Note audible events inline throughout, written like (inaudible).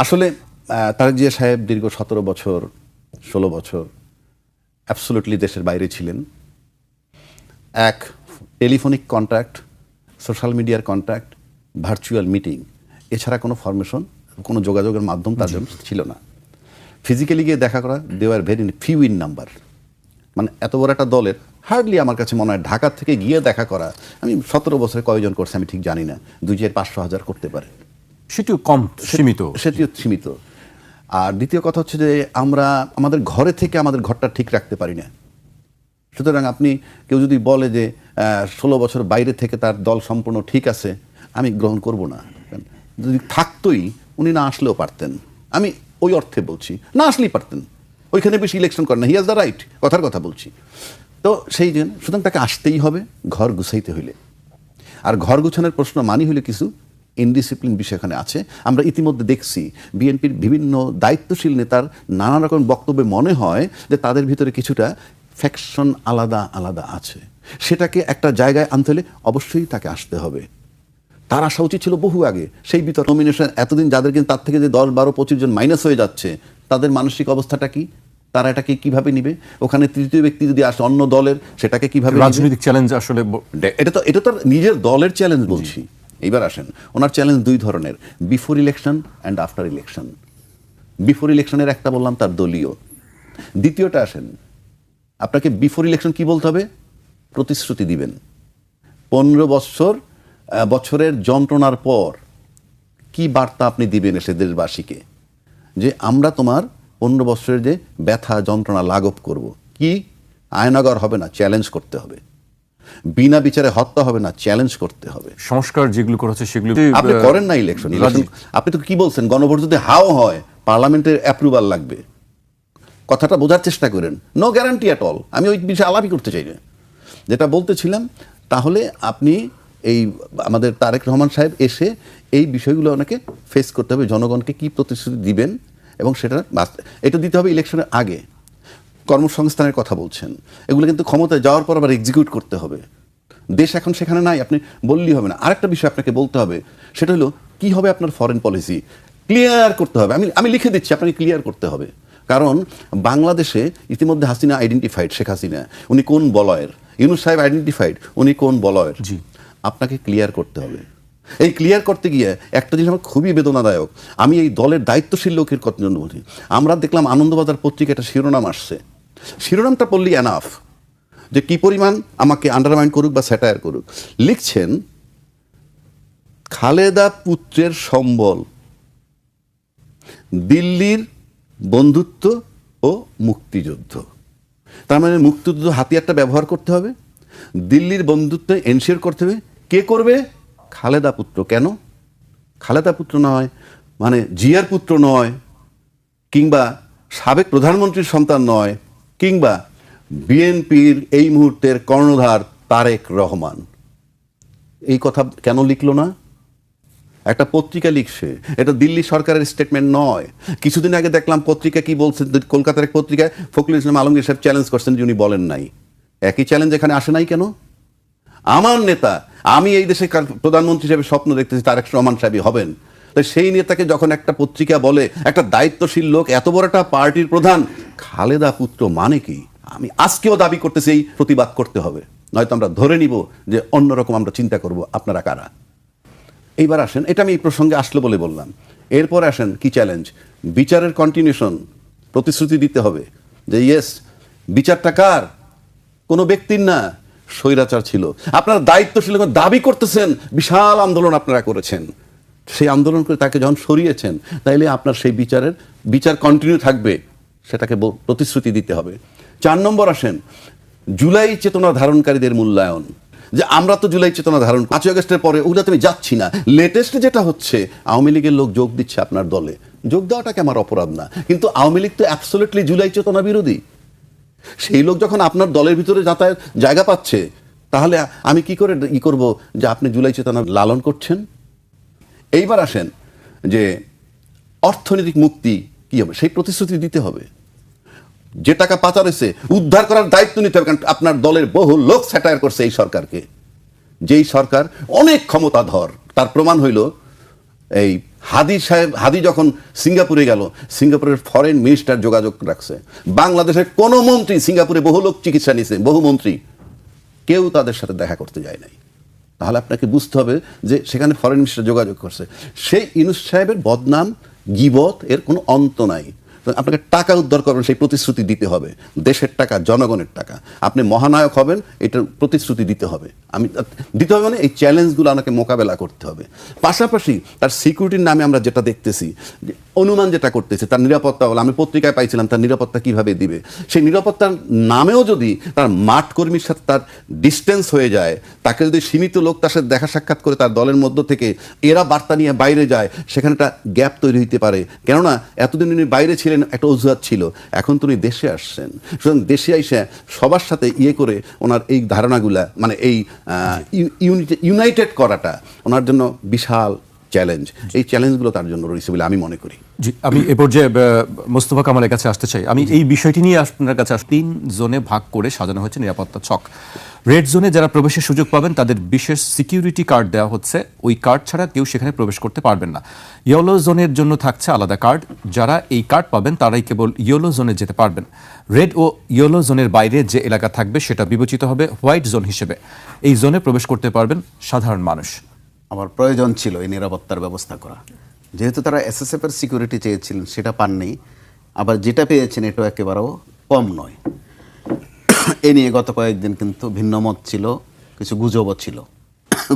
আসলে তারেক জিয়া সাহেব দীর্ঘ সতেরো বছর ষোলো বছর অ্যাবসোলুটলি দেশের বাইরে ছিলেন। এক টেলিফোনিক কন্ট্যাক্ট সোশ্যাল মিডিয়ার কন্ট্যাক্ট ভার্চুয়াল মিটিং এছাড়া কোনো ফরমেশন কোনো যোগাযোগের মাধ্যম তার জন্য ছিল না। ফিজিক্যালি গিয়ে দেখা করা they are very few in number মানে এত বড় একটা দলের হার্ডলি আমার কাছে মনে হয় ঢাকা থেকে গিয়ে দেখা করা। আমি সতেরো বছরে কয়জন করছে আমি ঠিক জানি না। দুই চার পাঁচশো হাজার করতে পারে। সেটিও কম সীমিত। সেটিও সীমিত। আর দ্বিতীয় কথা হচ্ছে যে আমরা আমাদের ঘরে থেকে আমাদের ঘরটা ঠিক রাখতে পারি না। সুতরাং আপনি কেউ যদি বলে যে ষোলো বছর বাইরে থেকে তার দল সম্পূর্ণ ঠিক আছে আমি গ্রহণ করব না। যদি থাকতোই উনি না আসলেও পারতেন। আমি ওই অর্থে বলছি না আসলেই পারতেন। ওইখানে বেশি ইলেকশন করেন না। হি হাজ দ্য রাইট কথার কথা বলছি। তো সেই জন্য সুতরাং তাকে আসতেই হবে ঘর গুছাইতে হইলে। আর ঘর গুছানোর প্রশ্ন মানি হলে কিছু? ইনডিসিপ্লিন বিষয় এখানে আছে। আমরা ইতিমধ্যে দেখছি বিএনপির বিভিন্ন দায়িত্বশীল নেতার নানা রকম বক্তব্যে মনে হয় যে তাদের ভিতরে কিছুটা ফ্যাকশন আলাদা আলাদা আছে। সেটাকে একটা জায়গায় আনতে হলে অবশ্যই তাকে আসতে হবে। তার আসা উচিত ছিল বহু আগে। সেই ভিতর নমিনেশন এতদিন যাদের কিন্তু তার থেকে যে দশ বারো পঁচিশ জন মাইনাস হয়ে যাচ্ছে তাদের মানসিক অবস্থাটা কি? তারা এটাকে কীভাবে নিবে? ওখানে তৃতীয় ব্যক্তি যদি আসে অন্য দলের সেটাকে কীভাবে রাজনৈতিক চ্যালেঞ্জ আসলে এটা তো এটা তো নিজের দলের চ্যালেঞ্জ বলছি। এইবার আসেন, ওনার চ্যালেঞ্জ দুই ধরনের before election and after election before ইলেকশনের একটা বললাম, তার দলীয়। দ্বিতীয়টা আসেন, আপনাকে বিফোর ইলেকশন কি বলতে হবে? প্রতিশ্রুতি দিবেন। পনেরো বছর বছরের যন্ত্রণার পর কি বার্তা আপনি দিবেন এসে দেশবাসীকে? যে আমরা তোমার পনেরো বছরের যে ব্যথা, যন্ত্রণা লাঘব করব। কি? আয়নাগর হবে না চ্যালেঞ্জ করতে হবে। বিনা বিচারে হত্যা হবে না চ্যালেঞ্জ করতে হবে। সংস্কার যেগুলো করা হচ্ছে সেগুলো আপনি করেন না ইলেকশন ইলেকশন আপনি তো কি বলছেন গণভোট যদি হাও হয় পার্লামেন্টের অ্যাপ্রুভাল লাগবে। কথাটা বোঝার চেষ্টা করেন। নো গ্যারান্টি অ্যাট অল আমি ওই বিষয়ে আলাপই করতে চাই না। যেটা বলতেছিলাম তাহলে আপনি এই আমাদের তারেক রহমান সাহেব এসে এই বিষয়গুলো ওনাকে ফেস করতে হবে জনগণকে কি প্রতিশ্রুতি দিবেন এবং সেটা এটা দিতে হবে ইলেকশনের আগে। কর্মসংস্থানের কথা বলছেন। এগুলো কিন্তু ক্ষমতায় যাওয়ার পর আবার এক্সিকিউট করতে হবে। দেশ এখন সেখানে নাই আপনি বললেই হবে না। আরেকটা বিষয় আপনাকে বলতে হবে সেটা হলো কি হবে আপনার ফরেন পলিসি ক্লিয়ার করতে হবে। আমি আমি লিখে দিচ্ছি আপনাকে ক্লিয়ার করতে হবে। কারণ বাংলাদেশে ইতিমধ্যে হাসিনা আইডেন্টিফাইড শেখ হাসিনা। উনি কোন বলয়ের? ইউনুস সাহেব আইডেন্টিফাইড উনি কোন বলয়ের? জি। আপনাকে ক্লিয়ার করতে হবে। এই ক্লিয়ার করতে গিয়ে একটা জিনিস আমার খুবই বেদনাদায়ক। আমি এই দলের দায়িত্বশীল লোকের কথা জন্য বলি। আমরা দেখলাম আনন্দবাজার পত্রিকা একটা শিরোনাম আসছে। শিরোনামটা পড়লি অ্যানাফ যে কি পরিমাণ আমাকে আন্ডারমাইন করুক বা স্যাটায়ার করুক। লিখছেন, খালেদা পুত্রের সম্বল, দিল্লির বন্ধুত্ব ও মুক্তিযুদ্ধ। তার মানে মুক্তিযুদ্ধ হাতিয়ারটা ব্যবহার করতে হবে, দিল্লির বন্ধুত্ব এনশিওর করতে হবে। কে করবে? খালেদা পুত্র। কেন? খালেদা পুত্র নয় মানে জিয়ার পুত্র নয়, কিংবা সাবেক প্রধানমন্ত্রীর সন্তান নয় কিংবা বিএনপির এই মুহূর্তের কর্ণধার তারেক রহমান। এই কথা কেন লিখল না? একটা পত্রিকা লিখছে। এটা দিল্লি সরকারের স্টেটমেন্ট নয়। কিছুদিন আগে দেখলাম পত্রিকা কি বলছে কলকাতার এক পত্রিকায় ফখরুল ইসলাম আলমগীর সাহেব চ্যালেঞ্জ করছেন যে উনি বলেন নাই। একই চ্যালেঞ্জ এখানে আসে নাই কেন? আমার নেতা, আমি এই দেশে প্রধানমন্ত্রী হিসেবে স্বপ্ন দেখতেছি তারেক রহমান সাহেবই হবেন। তাই সেই নেতাকে যখন একটা পত্রিকা বলে, একটা দায়িত্বশীল লোক, এত বড় একটা পার্টির প্রধান, খালেদা পুত্র মানে কি? আমি আজকেও দাবি করতেছি এই প্রতিবাদ করতে হবে। নয়তো আমরা ধরে নিব যে অন্যরকম আমরা চিন্তা করব, আপনারা কারা? এইবার আসেন, এটা আমি এই প্রসঙ্গে আসলো বলে বললাম। এরপর আসেন কি চ্যালেঞ্জ বিচারের কন্টিনিউশন প্রতিশ্রুতি দিতে হবে যে ইয়েস বিচারটা কার? কোনো ব্যক্তির না, স্বৈরাচার ছিল। আপনারা দায়িত্বশীল দাবি করতেছেন, বিশাল আন্দোলন আপনারা করেছেন। সেই আন্দোলন করে তাকে যখন সরিয়েছেন, তাইলে আপনার সেই বিচারের, বিচার কন্টিনিউ থাকবে, সেটাকে প্রতিশ্রুতি দিতে হবে। চার নম্বর আসেন, জুলাই চেতনা ধারণকারীদের মূল্যায়ন। যে আমরা তো জুলাই চেতনা ধারণ পাঁচই আগস্টের পরে, ওগুলো তুমি যাচ্ছি না। লেটেস্ট যেটা হচ্ছে, আওয়ামী লীগের লোক যোগ দিচ্ছে আপনার দলে। যোগ দেওয়াটাকে আমার অপরাধ না। কিন্তু আওয়ামী লীগ তো অ্যাবসোলিটলি জুলাই চেতনা বিরোধী। সেই লোক যখন আপনার দলের ভিতরে যাতায়াত, জায়গা পাচ্ছে, তাহলে আমি কি করে ই করব যে আপনি জুলাই চেতনা লালন করছেন? এইবার আসেন যে অর্থনৈতিক মুক্তি কি হবে? সেই প্রতিশ্রুতি দিতে হবে। যে টাকা পাচার হয়েছে, উদ্ধার করার দায়িত্ব নিতে হবে, কারণ আপনার দলের বহু লোক স্যাটায়ার করছে এই সরকারকে। যেই সরকার অনেক ক্ষমতাধর, তার প্রমাণ হইল এই হাদি সাহেব, হাদি যখন সিঙ্গাপুরে গেল, সিঙ্গাপুরের ফরেন মিনিস্টার যোগাযোগ রাখছে। বাংলাদেশের কোনো মন্ত্রী সিঙ্গাপুরে বহু লোক চিকিৎসা নিছে বহু মন্ত্রী। কেউ তাদের সাথে দেখা করতে যায় নাই। তাহলে আপনাকে বুঝতে হবে যে সেখানে ফরেন মিনিস্টার যোগাযোগ করছে। সেই ইনুস সাহেবের বদনাম গিবত, এর কোনো অন্ত নাই। আপনাকে টাকা উদ্ধার করবেন সেই প্রতিশ্রুতি দিতে হবে। দেশের টাকা, জনগণের টাকা। আপনি মহানায়ক হবেন, এটার প্রতিশ্রুতি দিতে হবে। আমি, দিতে হবে মানে এই চ্যালেঞ্জগুলো আমাকে মোকাবেলা করতে হবে। পাশাপাশি তার সিকিউরিটির নামে আমরা যেটা দেখতেছি অনুমান যেটা করতেছে, তার নিরাপত্তা বলে আমি পত্রিকায় পাইছিলাম তার নিরাপত্তা কীভাবে দিবে। সেই নিরাপত্তার নামেও যদি তার মাঠ কর্মীর সাথে তার ডিস্টেন্স হয়ে যায়, তাকে যদি সীমিত লোক তার সাথে দেখা সাক্ষাৎ করে তার দলের মধ্য থেকে এরা বার্তা নিয়ে বাইরে যায়, সেখানে একটা গ্যাপ তৈরি হতে পারে। কেননা, এতদিন উনি বাইরে ছিলেন একটা অজুহাত ছিল। এখন তো উনি দেশে আসছেন। সুতরাং দেশে এসে সবার সাথে ইয়ে করে ওনার এই ধারণাগুলা মানে এই ইউনাইটেড করাটা ওনার জন্য বিশাল চ্যালেঞ্জ এই চ্যালেঞ্জগুলো তার জন্য রয়েছে বলে আমি মনে করি। জি আমি এ পর্যায়ে মোস্তফা কামালের কাছে আসতে চাই। আমি এই বিষয়টি নিয়ে আপনার কাছে তিন জোনে ভাগ করে সাজানো হয়েছে নিরাপত্তা ছক। রেড জোনে যারা প্রবেশের সুযোগ পাবেন তাদের বিশেষ সিকিউরিটি কার্ড দেওয়া হচ্ছে। ওই কার্ড ছাড়া কেউ সেখানে প্রবেশ করতে পারবেন না। ইয়েলো জোনের জন্য থাকছে আলাদা কার্ড যারা এই কার্ড পাবেন তারাই কেবল ইয়েলো জোনে যেতে পারবেন। রেড ও ইয়েলো জোনের বাইরে যে এলাকা থাকবে সেটা বিবেচিত হবে হোয়াইট জোন হিসেবে। এই জোনে প্রবেশ করতে পারবেন সাধারণ মানুষ। আমার প্রয়োজন ছিল এই নিরাপত্তার ব্যবস্থা করা। যেহেতু তারা এসএসএফ এর সিকিউরিটি চেয়েছিলেন, সেটা পাননি। আবার যেটা পেয়েছেন, এটাও একেবারেও কম নয়। এ নিয়ে গত কয়েকদিন কিন্তু ভিন্নমত ছিল, কিছু গুজবও ছিল,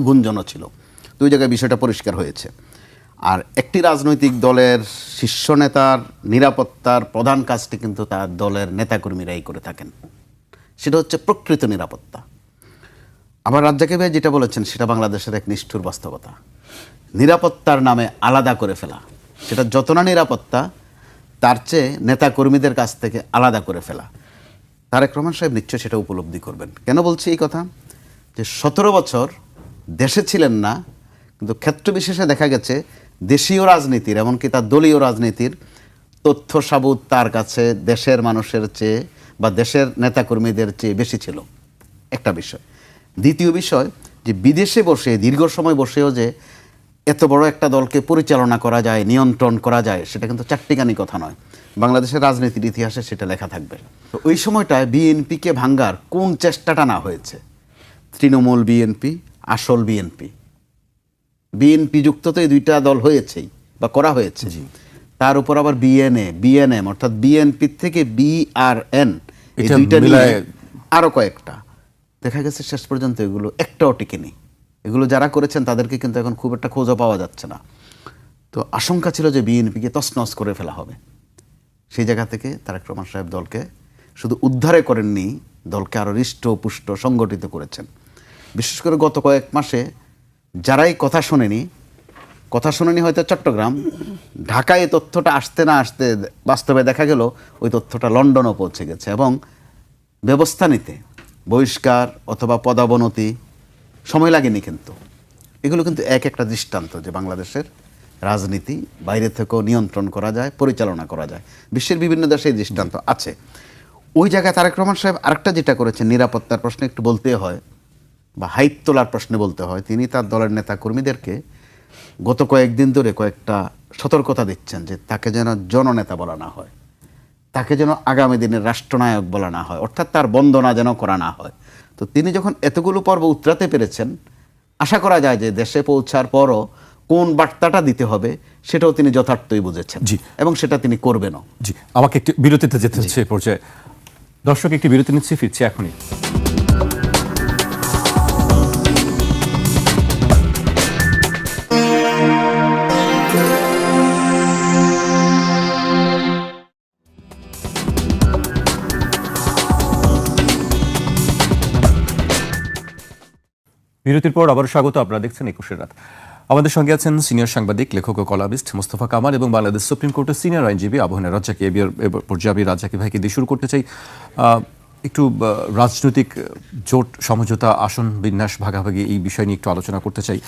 গুঞ্জনও ছিল। দুই জায়গায় বিষয়টা পরিষ্কার হয়েছে। আর একটি রাজনৈতিক দলের শীর্ষ নেতার নিরাপত্তার প্রধান কাজটি কিন্তু তার দলের নেতাকর্মীরাই করে থাকেন। সেটা হচ্ছে প্রকৃত নিরাপত্তা। আবার রাজ্জাকে ভাই যেটা বলেছেন, সেটা বাংলাদেশের এক নিষ্ঠুর বাস্তবতা। নিরাপত্তার নামে আলাদা করে ফেলা। সেটা যত না নিরাপত্তা, তার চেয়ে নেতা কর্মীদের কাছ থেকে আলাদা করে ফেলা। তারেক রহমান সাহেব নিশ্চয় সেটা উপলব্ধি করবেন। কেন বলছি এই কথা? যে সতেরো বছর দেশে ছিলেন না, কিন্তু ক্ষেত্র বিশেষে দেখা গেছে দেশীয় রাজনীতির, এমনকি তার দলীয় রাজনীতির তথ্য সাবুত তার কাছে দেশের মানুষের চেয়ে বা দেশের নেতাকর্মীদের চেয়ে বেশি ছিল। একটা বিষয়। দ্বিতীয় বিষয় যে বিদেশে বসে দীর্ঘ সময় বসেও যে এত বড় একটা দলকে পরিচালনা করা যায় নিয়ন্ত্রণ করা যায় সেটা কিন্তু চারটিখানি কথা নয়। বাংলাদেশের রাজনীতির ইতিহাসে সেটা লেখা থাকবে। তো ওই সময়টায় বিএনপিকে ভাঙ্গার কোন চেষ্টাটা না হয়েছে? তৃণমূল বিএনপি আসল বিএনপি। বিএনপি যুক্ত তো এই দুইটা দল হয়েছেই বা করা হয়েছে। তার উপর আবার বিএনএ বিএনএম অর্থাৎ বিএনপি থেকে বিআরএন এই এটা দুইটা নিয়ে মিলায়- আরও কয়েকটা। দেখা গেছে শেষ পর্যন্ত এগুলো একটাও টিকেনি। এগুলো যারা করেছেন তাদেরকে কিন্তু এখন খুব একটা খোঁজও পাওয়া যাচ্ছে না। তো আশঙ্কা ছিল যে বিএনপিকে তছনছ করে ফেলা হবে। সেই জায়গা থেকে তারেক রহমান সাহেব দলকে শুধু উদ্ধারে করেননি, দলকে আরও হৃষ্ট, পুষ্ট, সংগঠিত করেছেন। বিশেষ করে গত কয়েক মাসে যারাই কথা শোনেনি কথা শোনেনি হয়তো চট্টগ্রাম, ঢাকায় এই তথ্যটা আসতে না আসতে বাস্তবে দেখা গেল ওই তথ্যটা লন্ডনও পৌঁছে গেছে এবং ব্যবস্থা নিতে বহিষ্কার অথবা পদাবনতি, সময় লাগেনি কিন্তু। এগুলো কিন্তু এক একটা দৃষ্টান্ত যে বাংলাদেশের রাজনীতি বাইরে থেকেও নিয়ন্ত্রণ করা যায়, পরিচালনা করা যায়। বিশ্বের বিভিন্ন দেশে এই দৃষ্টান্ত আছে। ওই জায়গায় তারেক রহমান সাহেব আরেকটা যেটা করেছেন, নিরাপত্তার প্রশ্নে একটু বলতে হয়, বা হাইট তোলার প্রশ্নে বলতে হয়, তিনি তার দলের নেতা কর্মীদেরকে গত কয়েকদিন ধরে কয়েকটা সতর্কতা দিচ্ছেন যে তাকে যেন জননেতা বলা না হয়। তাকে যেন আগামী দিনের রাষ্ট্রনায়ক বলা না হয় অর্থাৎ তার বন্দনা যেন করা না হয়। তো তিনি যখন এতগুলো পর্ব উতরাতে পেরেছেন আশা করা যায় যে দেশে পৌঁছার পরও কোন বার্তাটা দিতে হবে সেটাও তিনি যথার্থই বুঝেছেন জি। এবং সেটা তিনি করবেনও। জি আমাকে একটি বিরতিতে যেতে হচ্ছে পর্যায়ে। দর্শক একটি বিরতি নিচ্ছি ফিরছি এখনই। বিরতির পর আবার স্বাগত, আপনারা দেখছেন একুশের রাত। আমাদের সঙ্গে আছেন সিনিয়র সাংবাদিক, লেখক ও কলাবিস্ট মোস্তফা কামাল এবং বাংলাদেশ সুপ্রিম কোর্টের সিনিয়র আইনজীবী আবহানা রাজ্জাকি এ পর্যায়ে আমি রাজ্জাকি ভাইকে দিয়ে শুরু করতে চাই। একটু রাজনৈতিক জোট, সমঝোতা, আসন বিন্যাস, ভাগাভাগি এই বিষয় নিয়ে একটু আলোচনা করতে চাই।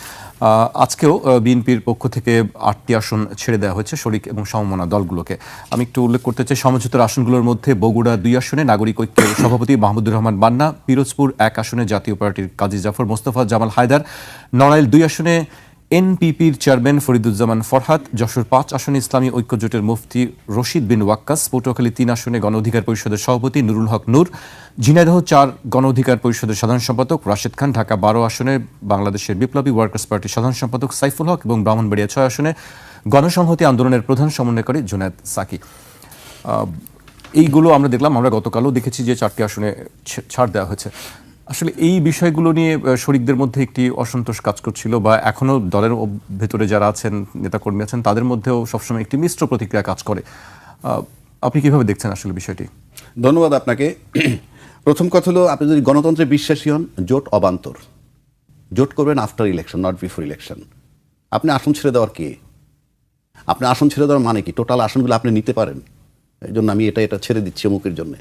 আজকেও বিএনপির পক্ষ থেকে আটটি আসন ছেড়ে দেওয়া হয়েছে শরিক এবং সমমনা দলগুলোকে। আমি একটু উল্লেখ করতে চাই, সমঝোতার আসনগুলোর মধ্যে বগুড়া দুই আসনে নাগরিক ঐক্যের সভাপতি মাহমুদুর রহমান বান্না, পিরোজপুর এক আসনে জাতীয় পার্টির কাজী জাফর মোস্তফা জামাল হায়দার, নড়াইল দুই আসনে এনপিপির চেয়ারম্যান ফরিদুজ্জামান ফরহাদ, যশোর পাঁচ আসনে ইসলামী ঐক্য জোটের মুফতি রশিদ বিন ওয়াক্কাস, পটুয়াখালী তিন আসনে গণ অধিকার পরিষদের সভাপতি নুরুল হক নূর, ঝিনাইদহ চার গণ অধিকার পরিষদের সাধারণ সম্পাদক রাশেদ খান, ঢাকা বারো আসনে বাংলাদেশের বিপ্লবী ওয়ার্কার্স পার্টির সাধারণ সম্পাদক সাইফুল হক এবং ব্রাহ্মণবাড়িয়া ছয় আসনে গণসংহতি আন্দোলনের প্রধান সমন্বয়কারী জুনায়দ সাকি। এইগুলো আমরা দেখলাম, আমরা গতকালও দেখেছি যে চারটি আসনে ছাড় দেওয়া হয়েছে। আসলে এই বিষয়গুলো নিয়ে শরিকদের মধ্যে একটি অসন্তোষ কাজ করছিল বা এখনও দলের ভেতরে যারা আছেন, নেতাকর্মী আছেন, তাদের মধ্যেও সবসময় একটি মিশ্র প্রতিক্রিয়া কাজ করে। আপনি কীভাবে দেখছেন আসলে বিষয়টি? ধন্যবাদ আপনাকে। (clears throat) প্রথম কথা হলো, আপনি যদি গণতন্ত্রে বিশ্বাসী হন, জোট অবান্তর। জোট করবেন after election not before election আপনি আসন ছেড়ে দেওয়ার কে? আপনি আসন ছেড়ে দেওয়ার মানে কি? টোটাল আসনগুলো আপনি নিতে পারেন। এই জন্য আমি এটা এটা ছেড়ে দিচ্ছি অমুকের জন্য।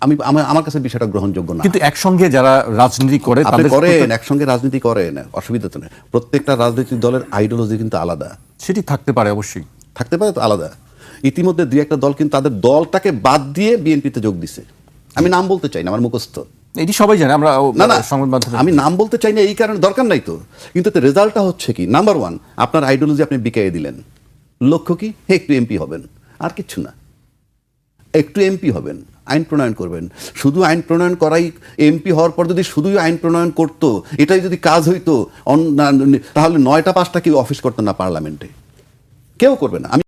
আমি আমার আমার কাছে বিষয়টা গ্রহণযোগ্য না। কিন্তু একসঙ্গে যারা রাজনীতি করে আপনি তাদের করেন একসঙ্গে রাজনীতি করেন অসুবিধা তো নেই। প্রত্যেকটা রাজনৈতিক দলের আইডিওলজি কিন্তু আলাদা। সেটি থাকতে পারে অবশ্যই। থাকতে পারে তো আলাদা। ইতিমধ্যে দুই একটা দল কিন্তু তাদের দলটাকে বাদ দিয়ে বিএনপিতে যোগ দিছে। আমি নাম বলতে চাই না আমার মুখস্থ। এটি সবাই জানে আমরা না না সংবাদ মাধ্যমে আমি নাম বলতে চাই না এই কারণে দরকার নাই তো। কিন্তু রেজাল্টটা হচ্ছে কি? নাম্বার ওয়ান আপনার আইডিওলজি আপনি বিকাইয়ে দিলেন। লক্ষ্য কি? হে একটু এমপি হবেন। আর কিচ্ছু না। একটু এমপি হবেন। আইন প্রণয়ন করবেন। শুধু আইন প্রণয়ন করাই এমপি হওয়ার পর যদি শুধুই আইন প্রণয়ন করতো, এটাই যদি কাজ হইতো তাহলে নয়টা পাঁচটা কেউ অফিস করতো না পার্লামেন্টে। কেউ করবে না। আমি